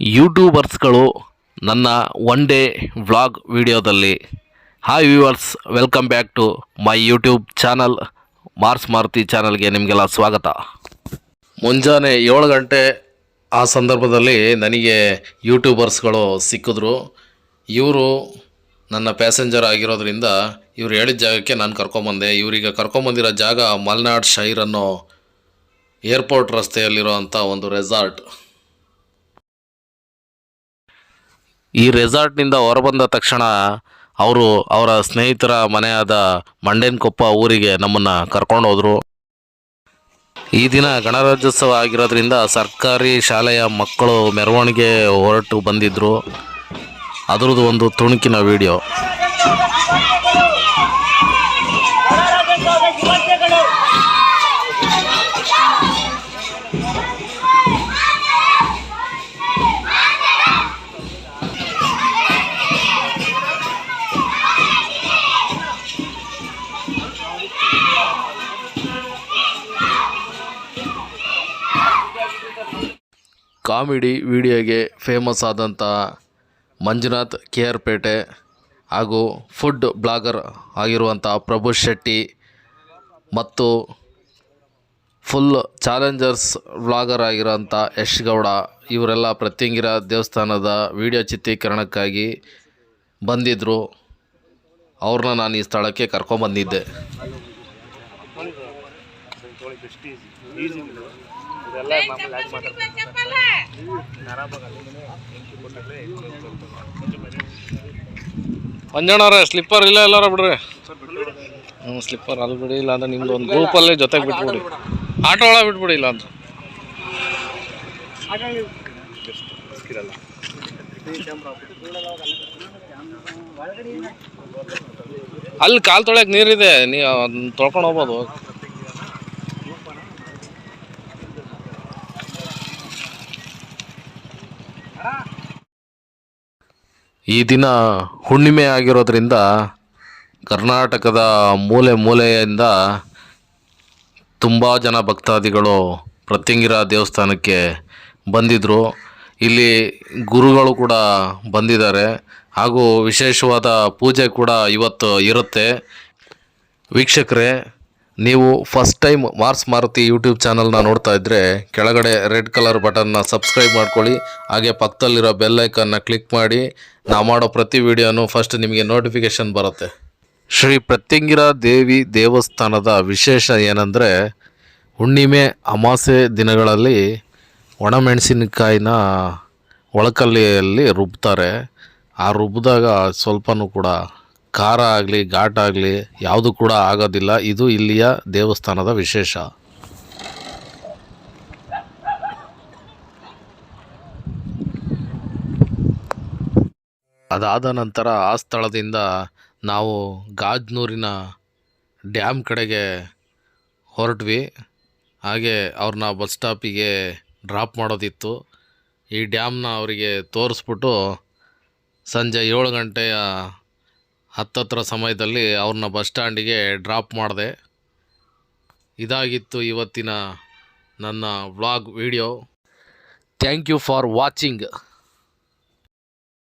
ಯೂಟ್ಯೂಬರ್ಸ್ಗಳು ನನ್ನ one day vlog ವಿಡಿಯೋದಲ್ಲಿ hi viewers welcome back to my YouTube channel Mars Maruti ಚಾನಲ್ಗೆ ನಿಮಗೆಲ್ಲ ಸ್ವಾಗತ. ಮುಂಜಾನೆ ಏಳು ಗಂಟೆ ಆ ಸಂದರ್ಭದಲ್ಲಿ ನನಗೆ ಯೂಟ್ಯೂಬರ್ಸ್ಗಳು ಸಿಕ್ಕಿದ್ರು. ಇವರು ನನ್ನ ಪ್ಯಾಸೆಂಜರ್ ಆಗಿರೋದ್ರಿಂದ ಇವ್ರು ಹೇಳಿದ ಜಾಗಕ್ಕೆ ನಾನು ಕರ್ಕೊಂಬಂದೆ. ಇವರಿಗೆ ಕರ್ಕೊಂಬಂದಿರೋ ಜಾಗ ಮಲ್ನಾಡ್ ಶೈರ್ ಅನ್ನೋ ಏರ್ಪೋರ್ಟ್ ರಸ್ತೆಯಲ್ಲಿರೋ ಅಂಥ ಒಂದು ರೆಸಾರ್ಟ್ ಈ ರೆಸಾರ್ಟ್ನಿಂದ ಹೊರಬಂದ ತಕ್ಷಣ ಅವರು ಅವರ ಸ್ನೇಹಿತರ ಮನೆಯಾದ ಮಂಡೇನಕೊಪ್ಪ ಊರಿಗೆ ನಮ್ಮನ್ನು ಕರ್ಕೊಂಡು ಹೋದರು. ಈ ದಿನ ಗಣರಾಜ್ಯೋತ್ಸವ ಆಗಿರೋದ್ರಿಂದ ಸರ್ಕಾರಿ ಶಾಲೆಯ ಮಕ್ಕಳು ಮೆರವಣಿಗೆ ಹೊರಟು ಬಂದಿದ್ದರು ಅದರದ್ದು ಒಂದು ತುಣುಕಿನ ವಿಡಿಯೋ ಕಾಮಿಡಿ ವಿಡಿಯೋಗೆ ಫೇಮಸ್ ಆದಂಥ ಮಂಜುನಾಥ್ ಕೆ ಆರ್ ಪೇಟೆ ಹಾಗೂ ಫುಡ್ ಬ್ಲಾಗರ್ ಆಗಿರುವಂಥ ಪ್ರಭು ಶೆಟ್ಟಿ ಮತ್ತು ಫುಲ್ ಚಾಲೆಂಜರ್ಸ್ ವ್ಲಾಗರ್ ಆಗಿರೋಂಥ ಯಶ್ ಗೌಡ ಇವರೆಲ್ಲ ಪ್ರತ್ಯಂಗಿರ ದೇವಸ್ಥಾನದ ವಿಡಿಯೋ ಚಿತ್ರೀಕರಣಕ್ಕಾಗಿ ಬಂದಿದ್ದರು ಅವ್ರನ್ನ ನಾನು ಈ ಸ್ಥಳಕ್ಕೆ ಕರ್ಕೊಂಬಂದಿದ್ದೆ. ಮಂಜಣ್ಣವ್ರೆ ಸ್ಲಿಪ್ಪರ್ ಇಲ್ಲ ಎಲ್ಲಾರ ಬಿಡ್ರಿ. ಹ್ಞೂ ಸ್ಲಿಪ್ಪರ್ ಅಲ್ಲಿ ಬಿಡಿ ಇಲ್ಲ ಅಂದ್ರೆ ನಿಮ್ದು ಒಂದು ಗ್ರೂಪಲ್ಲೇ ಜೊತೆಗೆ ಬಿಟ್ಬಿಡಿ. ಆಟೋ ಒಳಗೆ ಬಿಟ್ಬಿಡಿ ಇಲ್ಲ ಅಂದ್ರೆ ಅಲ್ಲಿ ಕಾಲು ತೊಳ್ಯಕ್ಕೆ ನೀರಿದೆ ನೀವು ಅದನ್ನ ತೊಳ್ಕೊಂಡು ಹೋಗ್ಬೋದು. ಈ ದಿನ ಹುಣ್ಣಿಮೆ ಆಗಿರೋದ್ರಿಂದ ಕರ್ನಾಟಕದ ಮೂಲೆ ಮೂಲೆಯಿಂದ ತುಂಬ ಜನ ಭಕ್ತಾದಿಗಳು ಪ್ರತ್ಯಂಗಿರ ದೇವಸ್ಥಾನಕ್ಕೆ ಬಂದಿದ್ದರು ಇಲ್ಲಿ ಗುರುಗಳು ಕೂಡ ಬಂದಿದ್ದಾರೆ. ಹಾಗೂ ವಿಶೇಷವಾದ ಪೂಜೆ ಕೂಡ ಇವತ್ತು ಇರುತ್ತೆ. ವೀಕ್ಷಕರೇ ನೀವು first time Mars Maruti YouTube ಚಾನಲ್ನ ನೋಡ್ತಾ ಇದ್ದರೆ ಕೆಳಗಡೆ ರೆಡ್ ಕಲರ್ ಬಟನ್ನ ಸಬ್ಸ್ಕ್ರೈಬ್ ಮಾಡ್ಕೊಳ್ಳಿ, ಹಾಗೆ ಪಕ್ಕದಲ್ಲಿರೋ ಬೆಲ್ ಐಕನ್ನ ಕ್ಲಿಕ್ ಮಾಡಿ ನಾವು ಮಾಡೋ ಪ್ರತಿ ವಿಡಿಯೋನು ಫಸ್ಟ್ ನಿಮಗೆ ನೋಟಿಫಿಕೇಷನ್ ಬರುತ್ತೆ. ಶ್ರೀ ಪ್ರತ್ಯಂಗಿರ ದೇವಿ ದೇವಸ್ಥಾನದ ವಿಶೇಷ ಏನಂದರೆ, ಹುಣ್ಣಿಮೆ ಅಮಾಸೆ ದಿನಗಳಲ್ಲಿ ಒಣಮೆಣಸಿನಕಾಯಿನ ಒಳಕಲ್ಲಿಯಲ್ಲಿ ರುಬ್ತಾರೆ. ಆ ರುಬ್ಬಿದಾಗ ಸ್ವಲ್ಪನೂ ಕೂಡ ಖಾರ ಆಗಲಿ, ಘಾಟ್ ಆಗಲಿ ಯಾವುದು ಕೂಡ ಆಗೋದಿಲ್ಲ. ಇದು ಇಲ್ಲಿಯ ದೇವಸ್ಥಾನದ ವಿಶೇಷ. ಅದಾದ ನಂತರ ಆ ಸ್ಥಳದಿಂದ ನಾವು ಗಾಜ್ನೂರಿನ ಡ್ಯಾಮ್ ಕಡೆಗೆ ಹೊರಟ್ವಿ. ಹಾಗೆ ಅವ್ರನ್ನ ಬಸ್ ಸ್ಟಾಪಿಗೆ ಡ್ರಾಪ್ ಮಾಡೋದಿತ್ತು. ಈ ಡ್ಯಾಮ್ನ ಅವರಿಗೆ ತೋರಿಸ್ಬಿಟ್ಟು ಸಂಜೆ ಏಳು ಗಂಟೆಯ ಹತ್ತತ್ರ ಸಮಯದಲ್ಲಿ ಅವ್ರನ್ನ ಬಸ್ ಸ್ಟ್ಯಾಂಡಿಗೆ ಡ್ರಾಪ್ ಮಾಡಿದೆ. ಇದಾಗಿತ್ತು ಇವತ್ತಿನ ನನ್ನ vlog video. Thank you for watching.